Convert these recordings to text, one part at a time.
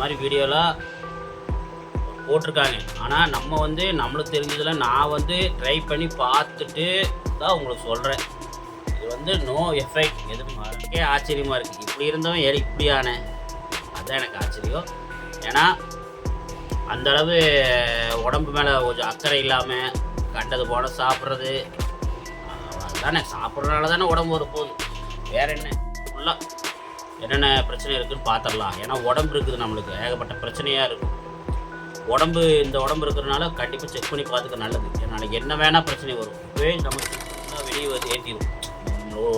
மாதிரி வீடியோலாம் போட்டிருக்காங்க. ஆனால் நம்ம வந்து நம்மளுக்கு தெரிஞ்சதில் நான் வந்து ட்ரை பண்ணி பார்த்துட்டு தான் உங்களுக்கு சொல்கிறேன் இது வந்து நோ எஃபெக்ட் எதுவும் ஆச்சரியமாக இருக்குது இப்படி இருந்தவன் ஏறி இப்படி ஆனேன் அதுதான் எனக்கு ஆச்சரியம். ஏன்னா அந்த அளவு உடம்பு மேலே கொஞ்சம் அக்கறை இல்லாமல் கண்டது போல சாப்பிட்றது. அதுதானே சாப்பிட்றதுனால தானே உடம்பு ஒரு போகுது வேற என்ன? ஃபுல்லாக என்னென்ன பிரச்சனை இருக்குன்னு பார்த்துடலாம் ஏன்னா உடம்பு இருக்குது நம்மளுக்கு. ஏகப்பட்ட பிரச்சனையாக இருக்கும். உடம்பு இந்த உடம்பு இருக்கிறனால கண்டிப்பாக செக் பண்ணி பார்த்துக்க நல்லது. ஏன்னா என்ன வேணால் பிரச்சனை வரும். இப்போவே நமக்கு வெளியே வந்து ஏற்றிடும்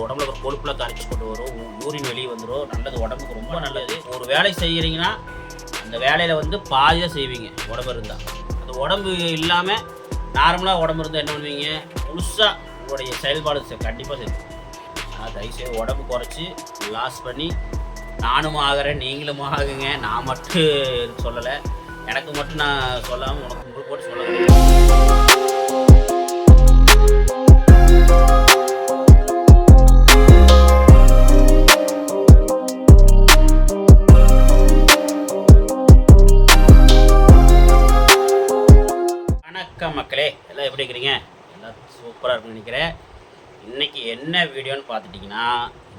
உடம்புல ஒரு கொழுப்புல கரைச்சி கொண்டு வரும் யூரின் வெளியே வந்துடும் நல்லது உடம்புக்கு ரொம்ப நல்லது. ஒரு வேலை செய்கிறீங்கன்னா அந்த வேலையில் வந்து பாதியாக செய்வீங்க. உடம்பு இருந்தால் அந்த உடம்பு இல்லாமல் நார்மலாக உடம்பு இருந்தால் என்ன பண்ணுவீங்க? முழுசாக உங்களுடைய செயல்பாடு கண்டிப்பாக செய்யும். தயவுசெய்து உடம்பு குறைச்சி லாஸ் பண்ணி நானும் ஆகிறேன் நீங்களும் ஆகுங்க. நான் மட்டும் சொல்லலை. எனக்கு மட்டும் நான் சொல்லாமல் உனக்கு உங்களுக்கு போட்டு சொல்லலை. வணக்கம் மக்களே. எல்லாம் எப்படி இருக்கிறீங்க? எல்லாம் சூப்பராக இருக்குன்னு நினைக்கிறேன். இன்றைக்கி என்ன வீடியோன்னு பார்த்துட்டிங்கன்னா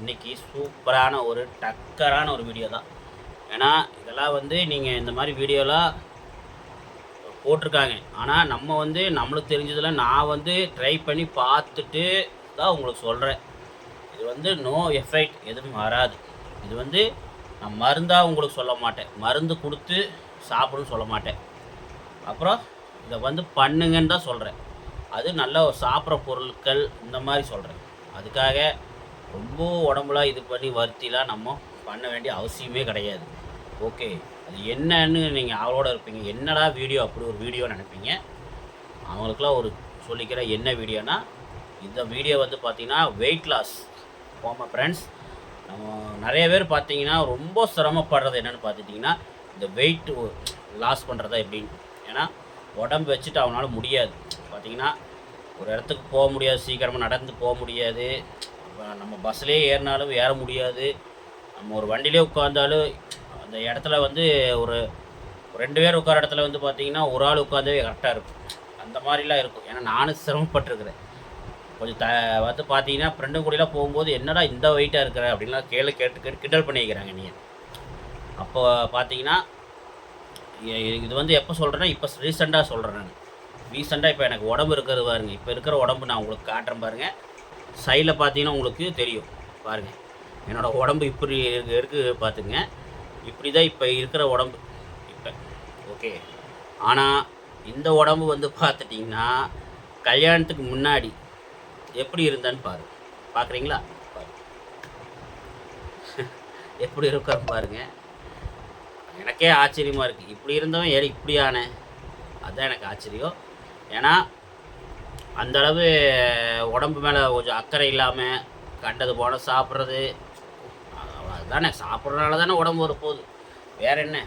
இன்னைக்கு சூப்பரான ஒரு டக்கரான ஒரு வீடியோ தான். ஏன்னா இதெல்லாம் வந்து நீங்கள் இந்த மாதிரி வீடியோலாம் போட்டிருக்காங்க. ஆனால் நம்ம வந்து நம்மளுக்கு தெரிஞ்சதில் நான் வந்து ட்ரை பண்ணி பார்த்துட்டு தான் உங்களுக்கு சொல்கிறேன் இது வந்து நோ எஃபெக்ட் எதுவும் வராது. இது வந்து நான் மருந்தாக உங்களுக்கு சொல்ல மாட்டேன். மருந்து கொடுத்து சாப்பிடுன்னு சொல்ல மாட்டேன். அப்புறம் இதை வந்து பண்ணுங்கன்னு தான் சொல்கிறேன் அது நல்ல சாப்பிட்ற பொருட்கள் இந்த மாதிரி சொல்கிறேன் அதுக்காக ரொம்ப உடம்புலாம் இது பண்ணி வருத்திலாம் நம்ம பண்ண வேண்டிய அவசியமே கிடையாது. ஓகே அது என்னன்னு நீங்கள் அவளோட இருப்பீங்க. என்னடா வீடியோ அப்படி ஒரு வீடியோ நினைப்பீங்க? அவங்களுக்குலாம் ஒரு சொல்லிக்கிற என்ன வீடியோனா இந்த வீடியோ வந்து பார்த்திங்கன்னா வெயிட் லாஸ் போம ஃப்ரெண்ட்ஸ் நம்ம நிறைய பேர் பார்த்தீங்கன்னா ரொம்ப சிரமப்படுறது என்னென்னு பார்த்துட்டிங்கன்னா இந்த வெயிட் லாஸ் பண்ணுறதா எப்படின்னு. ஏன்னா உடம்பு வச்சுட்டு அவனால் முடியாது. பார்த்தீங்கன்னா ஒரு இடத்துக்கு போக முடியாது சீக்கிரமாக நடந்து போக முடியாது. இப்போ நம்ம பஸ்லேயே ஏறினாலும் ஏற முடியாது. நம்ம ஒரு வண்டியிலே உட்காந்தாலும் அந்த இடத்துல வந்து ஒரு ரெண்டு பேர் உட்கார இடத்துல வந்து பார்த்தீங்கன்னா ஒரு ஆள் உட்காந்தே கரெக்டாக இருக்கும். அந்த மாதிரிலாம் இருக்கும். ஏன்னா நானும் சிரமப்பட்டிருக்கிறேன். கொஞ்சம் த வந்து பார்த்தீங்கன்னா ஃப்ரெண்டு கூடலாம் போகும்போது என்னடா இந்த வெயிட்டாக இருக்கிற? அப்படின்லாம் கேள்வி கேட்டு கேட்டு கிண்டல் பண்ணிக்கிறாங்க நீங்கள் அப்போ பார்த்தீங்கன்னா இது வந்து எப்போ சொல்கிறேன்னா இப்போ ரீசெண்டாக சொல்கிறேன் நான். ரீசெண்டாக இப்போ எனக்கு உடம்பு இருக்கிறது பாருங்க. இப்போ இருக்கிற உடம்பு நான் உங்களுக்கு காட்டுறேன் பாருங்கள் சைடில் பார்த்தீங்கன்னா உங்களுக்கு தெரியும். பாருங்க. என்னோடய உடம்பு இப்படி இருக்கு இருக்குது பார்த்துங்க இப்படி தான் இப்போ இருக்கிற உடம்பு. இப்போ ஓகே ஆனால் இந்த உடம்பு வந்து பார்த்துட்டிங்கன்னா கல்யாணத்துக்கு முன்னாடி எப்படி இருந்தான்னு பாரு பார்க்குறீங்களா? பாரு எப்படி இருக்கிற பாருங்கள் எனக்கே ஆச்சரியமாக இருக்குது இப்படி இருந்தவன் ஏன் இப்படி ஆனேன்? அதுதான் எனக்கு ஆச்சரியம். ஏன்னா அந்தளவு உடம்பு மேலே கொஞ்சம் அக்கறை இல்லாமல் கண்டது போல சாப்பிட்றது. அதுதானே சாப்பிட்றதுனால தானே உடம்பு ஒரு போகுது வேற என்ன?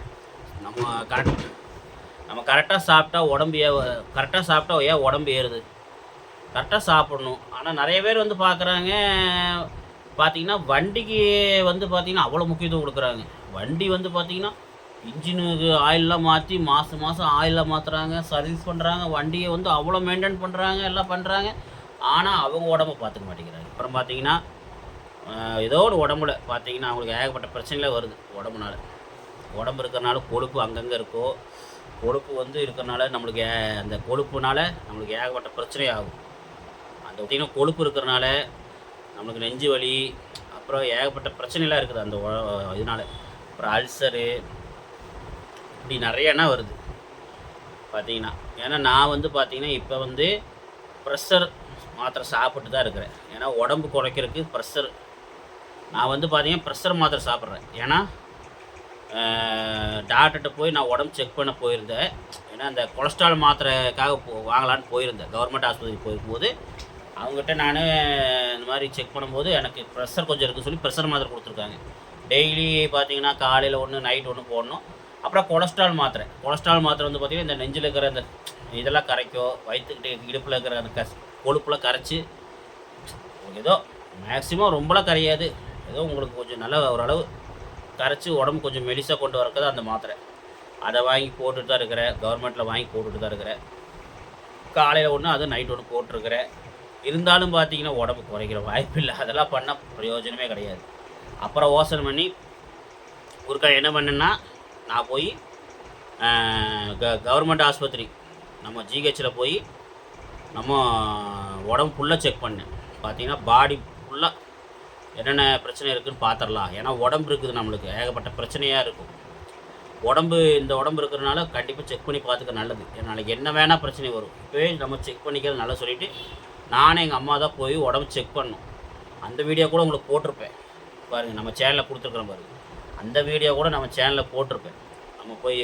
நம்ம கரெக்ட் நம்ம கரெக்டாக சாப்பிட்டா உடம்பு ஏ கரெக்டாக சாப்பிட்டா ஏன் உடம்பு ஏறுது? கரெக்டாக சாப்பிடணும். ஆனால் நிறைய பேர் வந்து பார்க்குறாங்க பார்த்திங்கன்னா வண்டிக்கு வந்து பார்த்திங்கன்னா அவ்வளோ முக்கியத்துவம் கொடுக்குறாங்க. வண்டி வந்து பார்த்திங்கன்னா இன்ஜினுக்கு ஆயிலெலாம் மாற்றி மாதம் மாதம் ஆயிலில் மாற்றுறாங்க சர்வீஸ் பண்ணுறாங்க வண்டியை வந்து அவ்வளோ மெயின்டைன் பண்ணுறாங்க எல்லாம் பண்ணுறாங்க ஆனால் அவங்க உடம்ப பார்த்துக்க மாட்டேங்கிறாங்க. அப்புறம் பார்த்தீங்கன்னா ஏதோ ஒரு உடம்புல பார்த்தீங்கன்னா அவங்களுக்கு ஏகப்பட்ட பிரச்சனைகளே வருது உடம்புனால. உடம்பு இருக்கிறனால கொழுப்பு அங்கங்கே இருக்கோ கொழுப்பு வந்து இருக்கிறனால நம்மளுக்கு அந்த கொழுப்புனால நம்மளுக்கு ஏகப்பட்ட பிரச்சனை ஆகும். அந்த பார்த்திங்கன்னா கொழுப்பு இருக்கிறனால நம்மளுக்கு நெஞ்சு வலி அப்புறம் ஏகப்பட்ட பிரச்சனைலாம் இருக்குது அந்த இதனால். அப்புறம் அல்சரு இப்படி நிறையனா வருது. பார்த்தீங்கன்னா ஏன்னா நான் வந்து பார்த்தீங்கன்னா இப்போ வந்து ப்ரெஷர் மாத்திரை சாப்பிட்டு தான் இருக்கிறேன். ஏன்னா உடம்பு குறைக்கிறதுக்கு ப்ரெஷர் நான் வந்து பார்த்தீங்கன்னா ப்ரெஷர் மாத்திரை சாப்பிட்றேன். ஏன்னா டாக்டர்கிட்ட போய் நான் உடம்பு செக் பண்ண போயிருந்தேன். ஏன்னா அந்த கொலஸ்ட்ரால் மாத்திரைக்காக போ வாங்கலான்னு போயிருந்தேன். கவர்மெண்ட் ஆஸ்பத்திரி போயிருக்கும்போது அவங்ககிட்ட நான் இந்த மாதிரி செக் பண்ணும்போது எனக்கு ப்ரெஷர் கொஞ்சம் இருக்குன்னு சொல்லி ப்ரெஷர் மாத்திரை கொடுத்துருக்காங்க. டெய்லி பார்த்தீங்கன்னா காலையில் ஒன்று நைட் ஒன்று போடணும். அப்புறம் கொலஸ்ட்ரால் மாத்திரை. கொலஸ்ட்ரால் மாத்திரை வந்து பார்த்திங்கன்னா இந்த நெஞ்சில் இருக்கிற இந்த இதெல்லாம் கரைக்கும் வயிற்றுக்கிட்ட இடுப்பில் இருக்கிற அந்த கஸ் கொழுப்பெலாம் கரைச்சி ஏதோ மேக்ஸிமம் ரொம்பலாம் கரையாது. ஏதோ உங்களுக்கு கொஞ்சம் நல்ல ஓரளவு கரைச்சி உடம்பு கொஞ்சம் மெலிசாக கொண்டு வரக்கிறது அந்த மாத்திரை. அதை வாங்கி போட்டுட்டு தான் இருக்கிறேன். கவர்மெண்ட்டில் வாங்கி போட்டுட்டு தான் இருக்கிறேன். காலையில் ஒன்று அது நைட் ஒன்று போட்டிருக்கிறேன். இருந்தாலும் பார்த்தீங்கன்னா உடம்பு குறைக்கிற வாய்ப்பு இல்லை. அதெல்லாம் பண்ணால் பிரயோஜனமே கிடையாது. அப்புறம் யோசனை பண்ணி ஒருக்கா என்ன பண்ணுன்னா நான் போய் க கவர்மெண்ட் ஆஸ்பத்திரி நம்ம ஜிஹெச்சில் போய் நம்ம உடம்பு ஃபுல்லாக செக் பண்ணேன். பார்த்தீங்கன்னா பாடி ஃபுல்லாக என்னென்ன பிரச்சனை இருக்குதுன்னு பார்த்துடலாம் ஏன்னா உடம்பு இருக்குது நம்மளுக்கு. ஏகப்பட்ட பிரச்சனையாக இருக்கும். உடம்பு இந்த உடம்பு இருக்கிறனால கண்டிப்பாக செக் பண்ணி பார்த்துக்க நல்லது. ஏன்னா நாளைக்கு என்ன வேணால் பிரச்சனை வரும். இப்போவே நம்ம செக் பண்ணிக்கிறது நல்லா சொல்லிவிட்டு நானே எங்கள் அம்மா தான் போய் உடம்பு செக் பண்ணோம் அந்த வீடியோ கூட உங்களுக்கு போட்டிருப்பேன். பாருங்கள் நம்ம சேனலில் கொடுத்துருக்குறேன் பாருங்கள் அந்த வீடியோ கூட நம்ம சேனலில் போட்டிருப்பேன். நம்ம போய்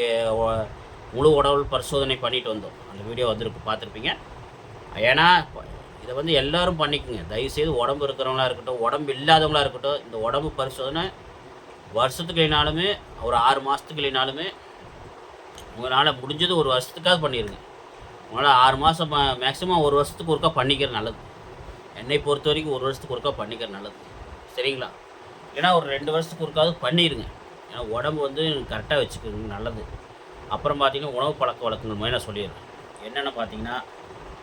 முழு உடல் பரிசோதனை பண்ணிட்டு வந்தோம். அந்த வீடியோ வந்திருக்கு பார்த்துருப்பீங்க? ஏன்னா இதை வந்து எல்லோரும் பண்ணிக்கோங்க. தயவுசெய்து உடம்பு இருக்கிறவங்களா இருக்கட்டும் உடம்பு இல்லாதவங்களா இருக்கட்டும் இந்த உடம்பு பரிசோதனை வருஷத்துக்கு இல்லைனாலுமே ஒரு ஆறு மாதத்துக்கு இல்லைனாலுமே உங்களால் முடிஞ்சது ஒரு வருஷத்துக்காவது பண்ணிடுங்க உங்களால் ஆறு மாதம் மேக்ஸிமம் ஒரு வருஷத்துக்கு ஒருக்கா பண்ணிக்கிற நல்லது. என்னை பொறுத்த வரைக்கும் ஒரு வருஷத்துக்கு ஒருக்கா பண்ணிக்கிற நல்லது. சரிங்களா? ஏன்னா ஒரு ரெண்டு வருஷத்துக்கு ஒருக்காவது பண்ணிடுங்க ஏன்னா உடம்பு வந்து கரெக்டாக வச்சுக்கிறது நல்லது. அப்புறம் பார்த்தீங்கன்னா உணவு பழக்க வழக்கங்கள் மெயினாக சொல்லிடுறேன். என்னென்னு பார்த்தீங்கன்னா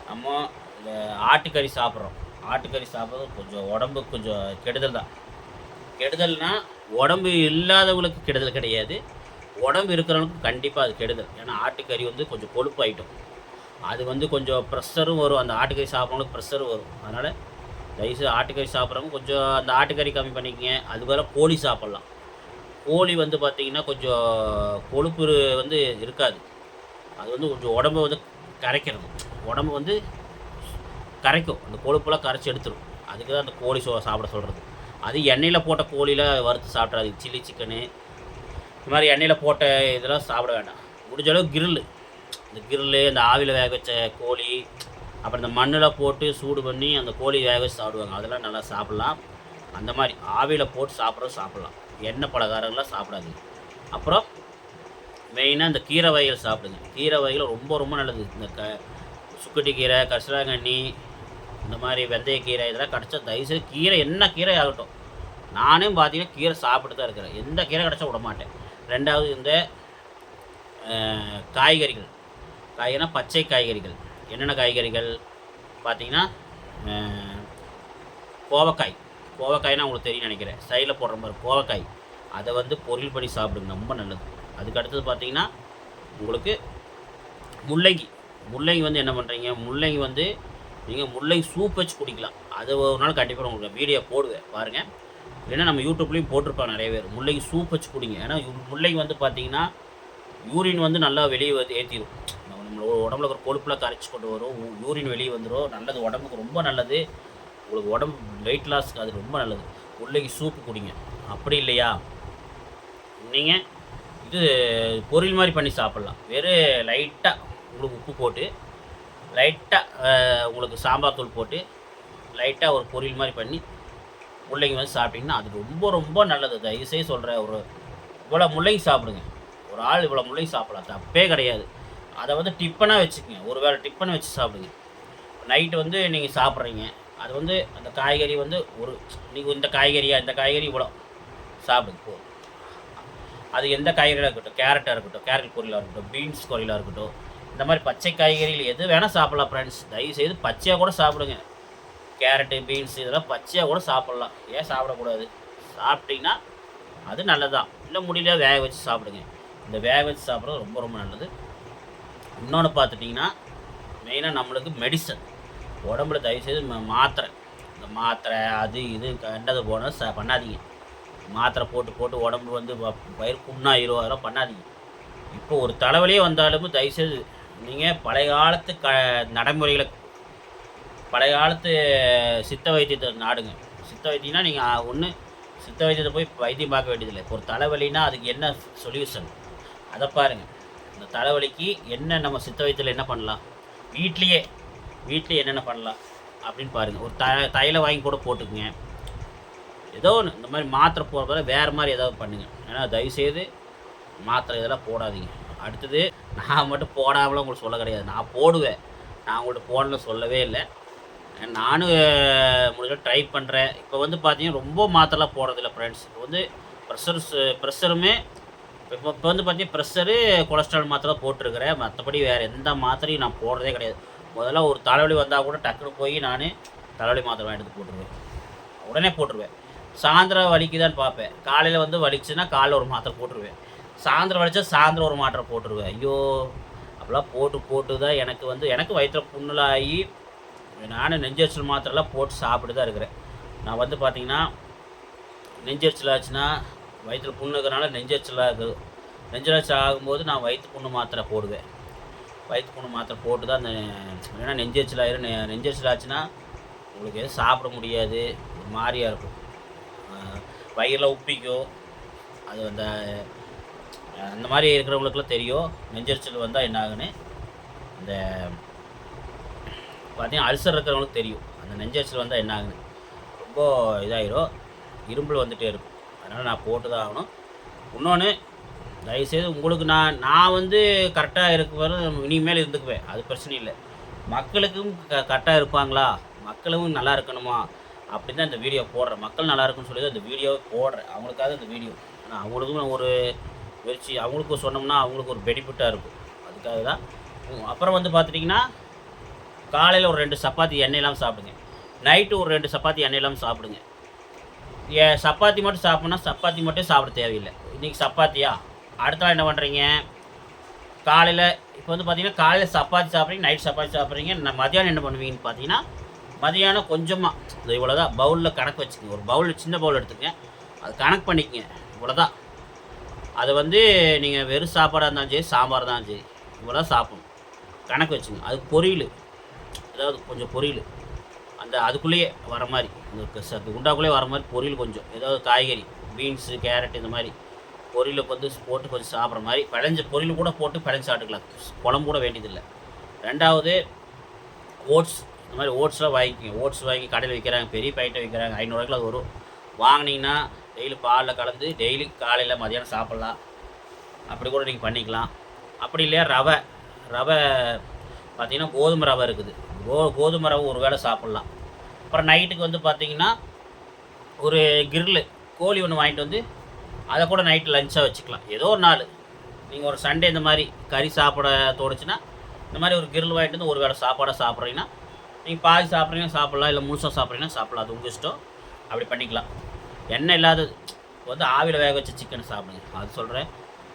நம்ம இந்த ஆட்டுக்கறி சாப்பிட்றோம். ஆட்டுக்கறி சாப்பிட்றது கொஞ்சம் உடம்பு கொஞ்சம் கெடுதல் தான். கெடுதல்னா உடம்பு இல்லாதவங்களுக்கு கெடுதல் கிடையாது. உடம்பு இருக்கிறவங்களுக்கு கண்டிப்பாக அது கெடுதல். ஏன்னா ஆட்டுக்கறி வந்து கொஞ்சம் கொழுப்பு ஐட்டம் அது வந்து கொஞ்சம் ப்ரெஷரும் வரும். அந்த ஆட்டுக்கறி சாப்பிட்றவங்களுக்கு ப்ரெஷரும் வரும். அதனால் தயவுசெய்து ஆட்டுக்கறி சாப்பிட்றவங்க கொஞ்சம் அந்த ஆட்டுக்கறி கம்மி பண்ணிக்கங்க. அது கோழி சாப்பிட்லாம். கோழி வந்து பார்த்திங்கன்னா கொஞ்சம் கொழுப்பு வந்து இருக்காது. அது வந்து கொஞ்சம் உடம்பை வந்து கரைக்கிறது. உடம்பு வந்து கரைக்கும். அந்த கொழுப்பெல்லாம் கரைச்சி எடுத்துடும் அதுக்கு தான் அந்த கோழி சோ சாப்பிட சொல்கிறது அது எண்ணெயில் போட்ட கோழியில் வறுத்து சாப்பிட்றாது சில்லி சிக்கனு. இந்த மாதிரி எண்ணெயில் போட்ட இதெல்லாம் சாப்பிட வேண்டாம். முடிஞ்ச அளவு கிரில்லு. இந்த கிரில்லு இந்த ஆவியில் வேக வச்ச கோழி அப்புறம் இந்த மண்ணில் போட்டு சூடு பண்ணி அந்த கோழி வேக வச்சு சாப்பிடுவாங்க. அதெல்லாம் நல்லா சாப்பிட்லாம். அந்த மாதிரி ஆவியில் போட்டு சாப்பிட்றது சாப்பிட்லாம். எண்ணெய் பலகாரங்கள்லாம் சாப்பிடாது அப்புறம் மெயினாக இந்த கீரை வகைகள் சாப்பிடுங்க. கீரை வகைகள் ரொம்ப ரொம்ப நல்லது. இந்த க சுக்கட்டி கீரை கரிசலாங்கண்ணி இந்த மாதிரி வெந்தயக்கீரை இதெல்லாம் கிடச்சா தயவுசெய்து கீரை என்ன கீரை ஆகட்டும். நானும் பார்த்தீங்கன்னா கீரை சாப்பிட்டு தான் இருக்கிறேன். எந்த கீரை கிடச்சா விட மாட்டேன். ரெண்டாவது இந்த காய்கறிகள். காய்கறினா பச்சை காய்கறிகள். என்னென்ன காய்கறிகள் பார்த்தீங்கன்னா கோவக்காய். கோவக்காய்னா உங்களுக்கு தெரியும் நினைக்கிறேன். சைடில் போடுற மாதிரி கோவக்காய். அதை வந்து பொரியல் பண்ணி சாப்பிடுங்க. ரொம்ப நல்லது. அதுக்கு அடுத்தது பார்த்தீங்கன்னா உங்களுக்கு முள்ளங்கி. முள்ளங்கி வந்து என்ன பண்ணுறீங்க முள்ளங்கி வந்து நீங்கள் முள்ளங்கி சூப் வச்சு குடிக்கலாம். அது ஒரு நாள் கண்டிப்பாக உங்களுக்கு வீடியோ போடுவேன். பாருங்கள் இல்லைன்னா நம்ம யூடியூப்லேயும் போட்டிருப்பாங்க நிறைய பேர். முள்ளங்கி சூப் வச்சு குடிங்க. ஏன்னா முள்ளங்கி வந்து பார்த்தீங்கன்னா யூரின் வந்து நல்லா வெளியே ஏற்றிடும் நம்மளோட உடம்புல ஒரு கொழுப்புலாம் கரைச்சி கொண்டு வரும். யூரின் வெளியே வந்துடும் நல்லது உடம்புக்கு ரொம்ப நல்லது. உங்களுக்கு உடம்பு வெயிட் லாஸ்க்கு அது ரொம்ப நல்லது. உள்ளே சூப்பு குடிங்க. அப்படி இல்லையா? நீங்கள் இது பொரியல் மாதிரி பண்ணி சாப்பிட்லாம். வெறும் லைட்டாக உங்களுக்கு உப்பு போட்டு லைட்டாக உங்களுக்கு சாம்பார் தூள் போட்டு லைட்டாக ஒரு பொரியல் மாதிரி பண்ணி முள்ளங்கி வந்து சாப்பிட்டிங்கன்னா அது ரொம்ப ரொம்ப நல்லது. தயவுசெய்து சொல்கிற ஒரு இவ்வளோ முள்ளங்கி சாப்பிடுங்க. ஒரு ஆள் இவ்வளோ முள்ளங்கி சாப்பிடலாம். தப்பே கிடையாது. அதை வந்து டிப்பனாக வச்சுக்கோங்க. ஒரு வேளை டிப்பன் வச்சு சாப்பிடுங்க. நைட்டு வந்து நீங்கள் சாப்பிட்றீங்க. அது வந்து அந்த காய்கறி வந்து ஒரு நீங்கள் இந்த காய்கறியாக இந்த காய்கறி இவ்வளோ. சாப்பிடுங்க போதும் அது எந்த காய்கறியாக இருக்கட்டும். கேரட்டாக இருக்கட்டும் கேரட் பொரியலாக இருக்கட்டும் பீன்ஸ் பொரியலாக இருக்கட்டும். இந்த மாதிரி பச்சை காய்கறிகள் எது வேணால் சாப்பிட்லாம் ஃப்ரெண்ட்ஸ் தயவுசெய்து பச்சையாக கூட சாப்பிடுங்க. கேரட்டு பீன்ஸ் இதெல்லாம் பச்சையாக கூட சாப்பிட்லாம். ஏன் சாப்பிடக்கூடாது? சாப்பிட்டிங்கன்னா அது நல்லதுதான். இல்லை முடியல வேக வச்சு சாப்பிடுங்க. இந்த வேக வச்சு சாப்பிட்றது ரொம்ப ரொம்ப நல்லது. இன்னொன்று பார்த்துட்டிங்கன்னா மெயினாக நம்மளுக்கு மெடிசன் உடம்புல தயவுசெய்து மாத்திரை. இந்த மாத்திரை அது இது கண்டது போனால் ச பண்ணாதீங்க. மாத்திரை போட்டு போட்டு உடம்பு வந்து பயிர் புண்ணாயிரும் அதெல்லாம் பண்ணாதீங்க. இப்போ ஒரு தலைவலியே வந்தாலும் தயவுசெய்து நீங்கள் பழைய காலத்து க நடைமுறைகளை பழைய காலத்து சித்த வைத்தியத்தை நாடுங்க. சித்த வைத்தியம்னா நீங்கள் ஒன்று சித்த வைத்தியத்தை போய் வைத்தியம் பார்க்க வேண்டியதில்லை. இப்போ ஒரு தலைவலின்னா அதுக்கு என்ன சொல்யூஷன் அதை பாருங்கள் இந்த தலைவலிக்கு என்ன நம்ம சித்த வைத்தியில் என்ன பண்ணலாம்? வீட்லேயே வீட்லேயே என்னென்ன பண்ணலாம்? அப்படின்னு பாருங்கள் ஒரு த தைல வாங்கி கூட போட்டுக்குங்க. ஏதோ ஒன்று இந்த மாதிரி மாத்திரை போடுறதால வேறு மாதிரி ஏதாவது பண்ணுங்கள் ஏன்னா தயவுசெய்து மாத்திரை இதெல்லாம் போடாதீங்க. அடுத்தது நான் மட்டும் போடாமலாம் உங்களுக்கு சொல்ல கிடையாது. நான் போடுவேன். நான் உங்கள்கிட்ட போடணும் சொல்லவே இல்லை. நானும் முடிஞ்ச ட்ரை பண்ணுறேன் இப்போ வந்து பார்த்தீங்கன்னா ரொம்ப மாத்திரைலாம் போடுறதில்ல ஃப்ரெண்ட்ஸ் இப்போ வந்து ப்ரெஷர்ஸ் ப்ரெஷருமே இப்போ இப்போ வந்து பார்த்தீங்கன்னா ப்ரெஷரு கொலஸ்ட்ரால் மாத்திரை தான் போட்டிருக்கிறேன். மற்றபடி வேறு எந்த மாத்திரையும் நான் போடுறதே கிடையாது. முதல்ல ஒரு தலைவலி வந்தால் கூட டக்குனு போய் நான் தலைவலி மாத்திரை எடுத்து போட்டுருவேன். உடனே போட்டுருவேன். சாயந்தரம் வலிக்குதான்னு பார்ப்பேன். காலையில் வந்து வலிச்சுன்னா காலைல ஒரு மாத்திரை போட்டுருவேன். சாயந்தரம் வலிச்சா சாயந்தரம் ஒரு மாத்திரை போட்டுருவேன். ஐயோ அப்படிலாம் போட்டு போட்டு தான் எனக்கு வந்து எனக்கு வயிற்றுல புண்ணுலாகி நானும் நெஞ்சரிச்சல் மாத்திரைலாம் போட்டு சாப்பிட்டு தான் இருக்கிறேன். நான் வந்து பார்த்திங்கன்னா நெஞ்சரிச்சல் ஆச்சுன்னா வயிற்றில் புண்ணு இருக்கிறனால நெஞ்சரிச்சலாக இருக்குது நெஞ்சரிச்சல் ஆகும்போது நான் வயிற்று புண்ணு மாத்திரை போடுவேன். வயிற்று புண்ணு மாத்திரை போட்டு தான் அந்த ஏன்னா நெஞ்சரிச்சல் ஆயிரும் நெ- நெஞ்சரிச்சல் ஆச்சுன்னா உங்களுக்கு எதுவும் சாப்பிட முடியாது. ஒரு மாதிரியாக இருக்கும். வயிறில் உப்பிக்கும் அது அந்த அந்த மாதிரி இருக்கிறவங்களுக்குலாம் தெரியும். நெஞ்சரிச்சல் வந்தால் என்ன ஆகுன்னு அந்த பார்த்தீங்கன்னா அல்சர் இருக்கிறவங்களுக்கு தெரியும். அந்த நெஞ்சரிச்சல் வந்தால் என்ன ஆகுன்னு ரொம்ப இதாயிரும். இரும்பல் வந்துகிட்டே இருக்கும். அதனால் நான் போட்டு தான் ஆகணும். இன்னொன்று தயவுசெய்து உங்களுக்கு நான் நான் வந்து கரெக்டாக இருக்க இனிமேல் இருந்துக்குவேன். அது பிரச்சனை இல்லை. மக்களுக்கும் க கரெக்டாக இருப்பாங்களா? மக்களும் நல்லா இருக்கணுமா? அப்படின்னு தான் இந்த வீடியோ போடுறேன். மக்கள் நல்லா இருக்குன்னு சொல்லி தான் இந்த வீடியோவை போடுறேன். அவங்களுக்காக இந்த வீடியோ ஆனால் அவங்களுக்கும் ஒரு முயற்சி அவங்களுக்கும் சொன்னோம்னா அவங்களுக்கு ஒரு பெனிஃபிட்டாக இருக்கும். அதுக்காக தான். அப்புறம் வந்து பார்த்துட்டிங்கன்னா காலையில் ஒரு ரெண்டு சப்பாத்தி எண்ணெய் இல்லாமல் சாப்பிடுங்க. நைட்டு ஒரு ரெண்டு சப்பாத்தி எண்ணெய் இல்லாமல் சாப்பிடுங்க. ஏ சப்பாத்தி மட்டும் சாப்பிட்னா சப்பாத்தி மட்டும் சாப்பிட தேவையில்லை. இன்றைக்கி சப்பாத்தியா? அடுத்த நாள் என்ன பண்ணுறீங்க காலையில் இப்போ வந்து பார்த்தீங்கன்னா காலையில் சப்பாத்தி சாப்பிட்றீங்க நைட் சப்பாத்தி சாப்பிட்றீங்க. நான் மதியானம் என்ன பண்ணுவீங்கன்னு பார்த்தீங்கன்னா மதியானம் கொஞ்சமாக இது இவ்வளோதான் பவுலில் கணக்கு வச்சுக்கோங்க. ஒரு பவுல் சின்ன பவுல் எடுத்துக்கங்க. அது கணக்கு பண்ணிக்கங்க. இவ்வளோதான் அதை வந்து நீங்கள் வெறும் சாப்பாடாக இருந்தாலும் சரி சாம்பார் தான் சரி இவ்வளோ சாப்பிடணும். கணக்கு வச்சுங்க அது பொரியல். அதாவது கொஞ்சம் பொரியல். அந்த அதுக்குள்ளேயே வர மாதிரி இந்த குண்டாக்குள்ளேயே வர மாதிரி பொரியல் கொஞ்சம். ஏதாவது காய்கறி பீன்ஸு கேரட் இந்த மாதிரி பொரியலை வந்து போட்டு கொஞ்சம் சாப்பிட்ற மாதிரி பிழைஞ்ச பொரியல் கூட போட்டு பிழைஞ்சு சாப்பிட்டுக்கலாம். குழம்பு கூட வேண்டியதில்லை. ரெண்டாவது ஓட்ஸ் இந்த மாதிரி ஓட்ஸ்லாம் வாங்கிக்கோங்க. ஓட்ஸ் வாங்கி கடையில் விற்கிறாங்க பெரிய பாக்கெட்டை விற்கிறாங்க ஐநூறுவாய்க்குள்ள அது வரும். வாங்கினீங்கன்னா டெய்லி பாலில் கலந்து டெய்லி காலையில் மதியானம் சாப்பிட்லாம். அப்படி கூட நீங்கள் பண்ணிக்கலாம். அப்படி இல்லையா ரவை. ரவை பார்த்திங்கன்னா கோதுமை ரவை இருக்குது. கோ கோதுமை ரவை ஒரு வேளை சாப்பிட்லாம். அப்புறம் நைட்டுக்கு வந்து பார்த்திங்கன்னா ஒரு கிரில்லு கோழி ஒன்று வாங்கிட்டு வந்து அதை கூட நைட்டு லஞ்சாக வச்சுக்கலாம். ஏதோ ஒரு நாள். நீங்கள் ஒரு சண்டே இந்த மாதிரி கறி சாப்பிட தோணுச்சுன்னா இந்த மாதிரி ஒரு கிரில் வாங்கிட்டு வந்து ஒரு வேளை சாப்பாடாக சாப்பிட்றீங்கன்னா நீங்கள் பாதி சாப்பிட்றீங்க சாப்பிட்லாம் இல்லை முழுசாக சாப்பிட்றீங்கன்னா சாப்பிட்லாம். அது உங்கள் இஷ்டம். அப்படி பண்ணிக்கலாம். எண்ணெய் இல்லாதது வந்து ஆவியில் வேக வச்ச சிக்கன் சாப்பிடுங்க. அது சொல்கிறேன்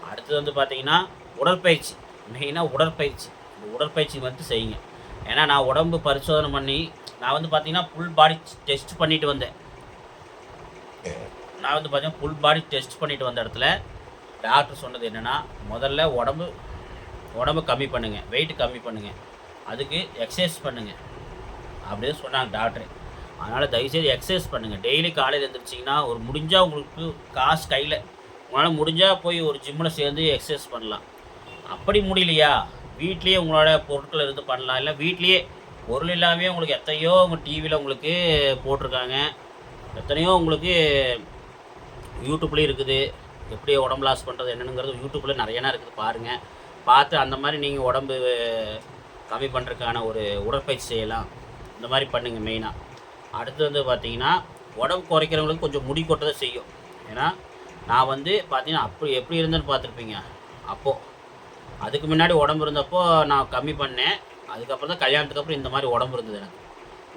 அடுத்தது வந்து பார்த்திங்கன்னா உடற்பயிற்சி. மெயினாக உடற்பயிற்சி. இந்த உடற்பயிற்சி வந்து செய்யுங்க. ஏன்னா நான் உடம்பு பரிசோதனை பண்ணி நான் வந்து பார்த்தீங்கன்னா ஃபுல் பாடி டெஸ்ட் பண்ணிட்டு வந்தேன். நான் வந்து பார்த்தீங்கன்னா ஃபுல் பாடி டெஸ்ட் பண்ணிட்டு வந்த இடத்துல டாக்டர் சொன்னது என்னென்னா முதல்ல உடம்பு உடம்பு கம்மி பண்ணுங்கள் வெயிட் கம்மி பண்ணுங்கள் அதுக்கு எக்ஸசைஸ் பண்ணுங்கள் அப்படின்னு சொன்னாங்க டாக்டரு அதனால் தயவுசெய்து எக்ஸசைஸ் பண்ணுங்கள் டெய்லி காலையில் எழுந்திரிச்சிங்கன்னா ஒரு முடிஞ்சால் உங்களுக்கு காசு கையில் உங்களால் முடிஞ்சால் போய் ஒரு ஜிம்மில் சேர்ந்து எக்ஸசைஸ் பண்ணலாம். அப்படி முடியலையா? வீட்லேயே உங்களோட பொருட்கள் இருந்து பண்ணலாம். இல்லை வீட்லேயே பொருள் இல்லாமே உங்களுக்கு எத்தனையோ உங்கள் டிவியில் உங்களுக்கு போட்டிருக்காங்க. எத்தனையோ உங்களுக்கு யூடியூப்லேயும் இருக்குது. எப்படி உடம்பு லாஸ் பண்ணுறது என்னென்னங்கிறது யூடியூப்பில் நிறையனா இருக்குது பாருங்கள் பார்த்து அந்த மாதிரி நீங்கள் உடம்பு கம்மி பண்ணுறதுக்கான ஒரு உடற்பயிற்சி செய்யலாம். இந்த மாதிரி பண்ணுங்கள் மெயினாக அடுத்து வந்து பார்த்தீங்கன்னா உடம்பு குறைக்கிறவங்களுக்கு கொஞ்சம் முடி கொட்டதை செய்யும். ஏன்னா நான் வந்து பார்த்தீங்கன்னா அப்படி எப்படி இருந்தேன்னு பார்த்துருப்பீங்க. அப்போது அதுக்கு முன்னாடி உடம்பு இருந்தப்போ நான் கம்மி பண்ணேன். அதுக்கப்புறம் தான் கல்யாணத்துக்கு அப்புறம் இந்த மாதிரி உடம்பு இருந்தது எனக்கு.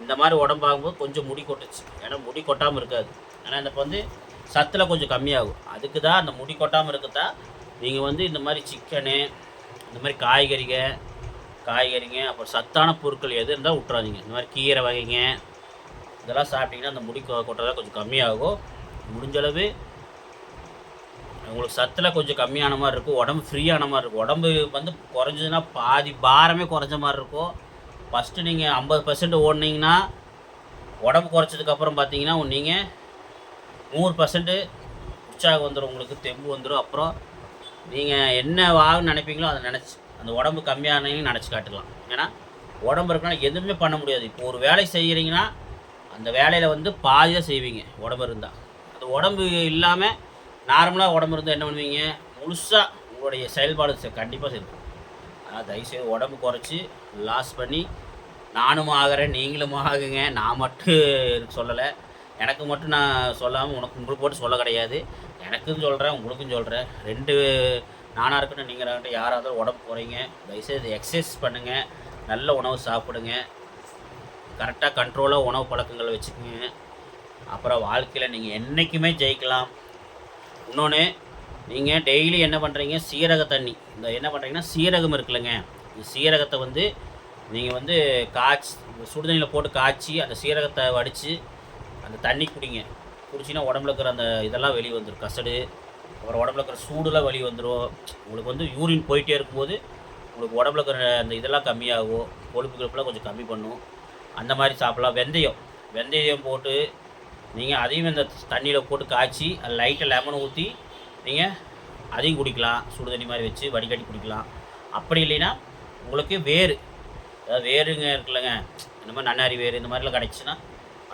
இந்த மாதிரி உடம்பு ஆகும்போது கொஞ்சம் முடி கொட்டுச்சு. ஏன்னா முடி கொட்டாமல் இருக்காது. ஏன்னா இந்த இப்போ வந்து சத்தில் கொஞ்சம் கம்மியாகும். அதுக்கு தான் அந்த முடி கொட்டாமல் இருக்குதா நீங்கள் வந்து இந்த மாதிரி சிக்கனு இந்த மாதிரி காய்கறிங்க காய்கறிங்க அப்புறம் சத்தான பொருட்கள் எது இருந்தால் விட்றாதீங்க இந்த மாதிரி கீரை வகைங்க இதெல்லாம் சாப்பிட்டிங்கன்னா அந்த முடி கொ- கொஞ்சம் கம்மியாகும். முடிஞ்சளவு உங்களுக்கு சத்தில் கொஞ்சம் கம்மியான மாதிரி இருக்கும். உடம்பு ஃப்ரீயான மாதிரி இருக்கும். உடம்பு வந்து குறைஞ்சதுன்னா பாதி பாரமே குறைஞ்ச மாதிரி இருக்கும். ஃபஸ்ட்டு நீங்கள் ஐம்பது பர்சன்ட் ஓடினீங்கன்னா உடம்பு குறைச்சதுக்கப்புறம் பார்த்தீங்கன்னா நீங்கள் நூறு பர்சன்ட்டு உற்சாகம் வந்துடும் உங்களுக்கு தெம்பு வந்துடும் அப்புறம் நீங்கள் என்ன ஆகுன்னு நினைப்பீங்களோ அதை நினச்சி அந்த உடம்பு கம்மியானீங்கன்னு நினச்சி காட்டுக்கலாம். ஏன்னா உடம்பு இருக்குன்னா எதுவுமே பண்ண முடியாது. இப்போ ஒரு வேலை செய்கிறீங்கன்னா அந்த வேலையில் வந்து பாதியாக செய்வீங்க. உடம்பு இருந்தால் அந்த உடம்பு இல்லாமல் நார்மலாக உடம்பு இருந்தால் என்ன பண்ணுவீங்க? முழுசாக உங்களுடைய செயல்பாடு கண்டிப்பாக இருக்கும் ஆனால் தயவுசெய்து உடம்பு குறைச்சி லாஸ் பண்ணி நானும் ஆகிறேன் நீங்களும் ஆகுங்க. நான் மட்டும் சொல்லலை. எனக்கு மட்டும் நான் சொல்லாமல் உனக்கு உங்களுக்கு போட்டு சொல்ல கிடையாது. எனக்கும் சொல்கிறேன் உங்களுக்கும் சொல்கிறேன் ரெண்டு நானாக இருக்கட்டும் நீங்கள் இருக்கட்டும் யாராக இருந்தாலும் உடம்பு போகிறீங்க தயவுசெய்து எக்ஸசைஸ் பண்ணுங்கள் நல்ல உணவு சாப்பிடுங்க. கரெக்டாக கண்ட்ரோலாக உணவு பழக்கங்கள் வச்சுக்கோங்க. அப்புறம் வாழ்க்கையில் நீங்கள் என்றைக்குமே ஜெயிக்கலாம். இன்னொன்று நீங்கள் டெய்லி என்ன பண்ணுறீங்க சீரக தண்ணி. இந்த என்ன பண்ணுறீங்கன்னா சீரகம் இருக்குல்லங்க. இந்த சீரகத்தை வந்து நீங்கள் வந்து காய்ச்சி சுடுதண்ணியில் போட்டு காய்ச்சி அந்த சீரகத்தை வடித்து அந்த தண்ணி குடிங்க. குடிச்சின்னா உடம்புல இருக்கிற அந்த இதெல்லாம் வெளியே வந்துடும் கசடு அப்புறம் உடம்புல இருக்கிற சூடுலாம் வெளியே வந்துடும் உங்களுக்கு வந்து யூரின் போயிட்டே இருக்கும்போது உங்களுக்கு உடம்புல இருக்கிற அந்த இதெல்லாம் கம்மியாகும். கொழுப்பு கொழுப்புலாம் கொஞ்சம் கம்மி பண்ணும். அந்த மாதிரி சாப்பிட்லாம். வெந்தயம். வெந்தயம் போட்டு நீங்கள் அதையும் இந்த தண்ணியில் போட்டு காய்ச்சி அது லைட்டாக லெமன் ஊற்றி நீங்கள் அதையும் குடிக்கலாம். சுடு தண்ணி மாதிரி வச்சு வடிகட்டி குடிக்கலாம். அப்படி இல்லைன்னா உங்களுக்கு வேறு அதாவது வேருங்க இருக்குல்லங்க இந்த மாதிரி நன்னாரி வேறு இந்த மாதிரிலாம் கிடச்சின்னா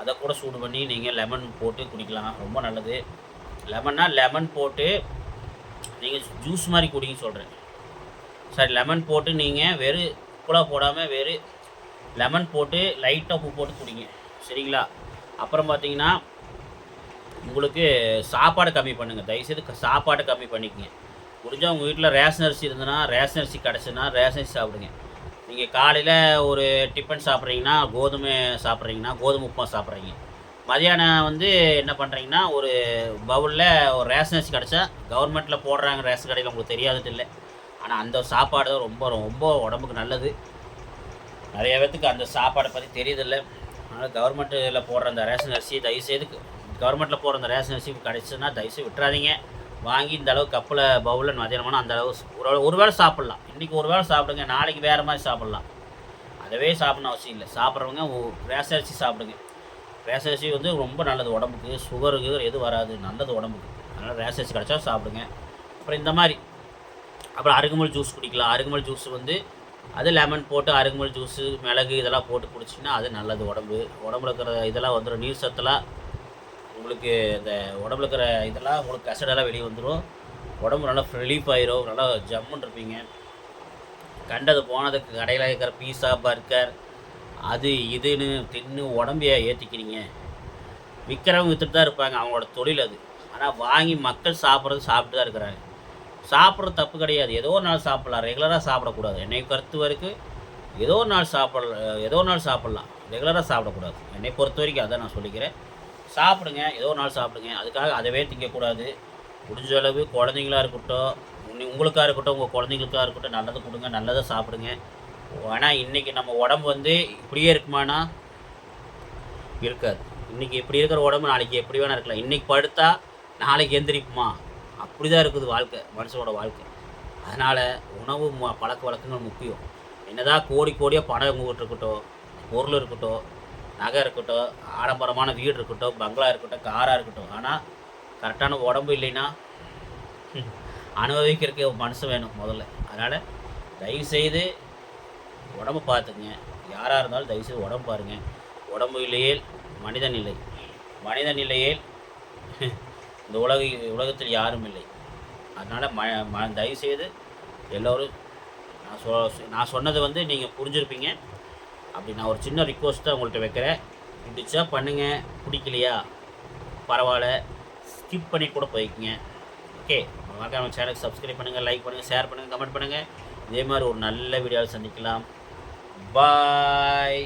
அதை கூட சூடு பண்ணி நீங்கள் லெமன் போட்டு குடிக்கலாம். ரொம்ப நல்லது. லெமன்னா லெமன் போட்டு நீங்கள் ஜூஸ் மாதிரி குடிங்க சொல்கிறேன் சரி லெமன் போட்டு நீங்கள் வெறும் உப்புலாம் போடாமல் வெறும் லெமன் போட்டு லைட்டாக உப்பு போட்டு குடிங்க. சரிங்களா? அப்புறம் பார்த்தீங்கன்னா உங்களுக்கு சாப்பாடு கம்மி பண்ணுங்கள் தயவுசெய்து சாப்பாடு கம்மி பண்ணிக்கங்க. முடிஞ்சால் உங்கள் வீட்டில் ரேஷன் அரிசி இருந்ததுன்னா ரேஷன் அரிசி கிடச்சுன்னா ரேஷன் அரிசி சாப்பிடுங்க. நீங்கள் காலையில் ஒரு டிஃபன் சாப்பிட்றீங்கன்னா கோதுமை சாப்பிட்றீங்கன்னா கோதுமை உப்புமா சாப்பிட்றீங்க. மதியானம் வந்து என்ன பண்ணுறீங்கன்னா ஒரு பவுலில் ஒரு ரேஷன் அரிசி கிடச்சா கவர்மெண்ட்டில் போடுறாங்க ரேஷன் கடையில் உங்களுக்கு தெரியாதது இல்லை. ஆனால் அந்த சாப்பாடு தான் ரொம்ப ரொம்ப உடம்புக்கு நல்லது. நிறைய பேத்துக்கு அந்த சாப்பாடை பற்றி தெரியுதில்ல அதனால் கவர்மெண்ட்டில் போடுற அந்த ரேஷன் அரிசி தயவுசெய்து கவர்மெண்ட்டில் போகிற அந்த ரேஷன் அரிசி கிடச்சுன்னா தயவுசெய்து விட்டுறாதீங்க. வாங்கி இந்த அளவு கப்பில் பவுலில் மதியானமான அந்த அளவு ஒரு ஒரு வேளை சாப்பிட்லாம். இன்றைக்கி ஒரு வேளை சாப்பிடுங்க நாளைக்கு வேறு மாதிரி சாப்பிட்லாம். அதவே சாப்பிடணும் அவசியம் இல்லை. சாப்பிட்றவங்க ரேஷன் அரிசி சாப்பிடுங்க. ரேஷன் அரிசி வந்து ரொம்ப நல்லது உடம்புக்கு. சுகருக்கு எதுவும் வராது. நல்லது உடம்புக்கு. அதனால் ரேஷன் அரிசி கிடச்சா சாப்பிடுங்க. அப்புறம் இந்த மாதிரி. அப்புறம் அருகுமல் ஜூஸ் குடிக்கலாம். அருகுமல் ஜூஸ் வந்து அது லெமன் போட்டு அருகுமல் ஜூஸு மிளகு இதெல்லாம் போட்டு குடிச்சிங்கன்னா அது நல்லது உடம்பு. உடம்புல இருக்கிற இதெல்லாம் வந்துடும் நீர் சத்தெல்லாம் உங்களுக்கு இந்த உடம்புல இருக்கிற இதெல்லாம் உங்களுக்கு கசடெல்லாம் வெளியே வந்துடும் உடம்பு நல்லா ரிலீஃப் ஆயிரும். நல்லா ஜம்முன்னு இருப்பீங்க. கண்டது போனதுக்கு கடையில் இருக்கிற பீஸா பர்கர் அது இதுன்னு தின்னு உடம்பைய ஏற்றிக்கிறீங்க விற்கிறவங்க விற்றுட்டு தான் இருப்பாங்க. அவங்களோட தொழில் அது. ஆனால் வாங்கி மக்கள் சாப்பிட்றது சாப்பிட்டு தான் இருக்கிறாங்க. சாப்பிட்றது தப்பு கிடையாது. ஏதோ ஒரு நாள் சாப்பிட்லாம். ரெகுலராக சாப்பிடக்கூடாது. என்னை கருத்து வரைக்கும் ஏதோ ஒரு நாள் சாப்பிடல ஏதோ ஒரு நாள் சாப்பிட்லாம். ரெகுலராக சாப்பிடக்கூடாது. என்னை பொறுத்த வரைக்கும் அதான் நான் சொல்லிக்கிறேன். சாப்பிடுங்க ஏதோ ஒரு நாள் சாப்பிடுங்க. அதுக்காக அதவே திங்கக்கூடாது. முடிஞ்ச அளவு குழந்தைங்களா இருக்கட்டும் உங்க- உங்களுக்காக இருக்கட்டும் உங்கள் குழந்தைங்களுக்கா இருக்கட்டும் நல்லதை கொடுங்க நல்லதை சாப்பிடுங்க. ஆனால் இன்றைக்கி நம்ம உடம்பு வந்து இப்படியே இருக்குமானா? இருக்காது. இன்றைக்கி இப்படி இருக்கிற உடம்பு நாளைக்கு எப்படி வேணால் இருக்கலாம். இன்றைக்கி படுத்தா நாளைக்கு எந்திரிப்புமா? அப்படி தான் இருக்குது வாழ்க்கை மனுஷனோட வாழ்க்கை. அதனால் உணவு ம- பழக்க வழக்கங்கள் முக்கியம். என்னதான் கோடி கோடியாக பணம் உங்கள்கிட்ட இருக்கட்டும் பொருள் இருக்கட்டும் நகை இருக்கட்டும் ஆடம்பரமான வீடு இருக்கட்டும் பங்களா இருக்கட்டும் காராக இருக்கட்டும். ஆனால் கரெக்டான உடம்பு இல்லைன்னா அனுபவிக்கிறதுக்கு மனசு வேணும் முதல்ல. அதனால் தயவுசெய்து உடம்பு பார்த்துக்குங்க. யாராக இருந்தாலும் தயவுசெய்து உடம்பு பாருங்கள் உடம்பு இல்லையே மனிதன் நிலை மனித நிலையில் இந்த உலக உலகத்தில் யாரும் இல்லை. அதனால் ம ம தயவுசெய்து எல்லோரும் நான் சொ நான் சொன்னது வந்து நீங்கள் புரிஞ்சிருப்பீங்க. அப்படி நான் ஒரு சின்ன ரிக்வஸ்ட் தான் உங்கள்கிட்ட வைக்கிறேன். பிடிச்சா பண்ணுங்கள் பிடிக்கலையா? பரவாயில்ல. ஸ்கிப் பண்ணி கூட போய்க்குங்க. ஓகே மறக்காம சேனலுக்கு சப்ஸ்கிரைப் பண்ணுங்கள் லைக் பண்ணுங்கள் ஷேர் பண்ணுங்கள் கமெண்ட் பண்ணுங்கள் இதே மாதிரி ஒரு நல்ல வீடியோவில் சந்திக்கலாம். பாய்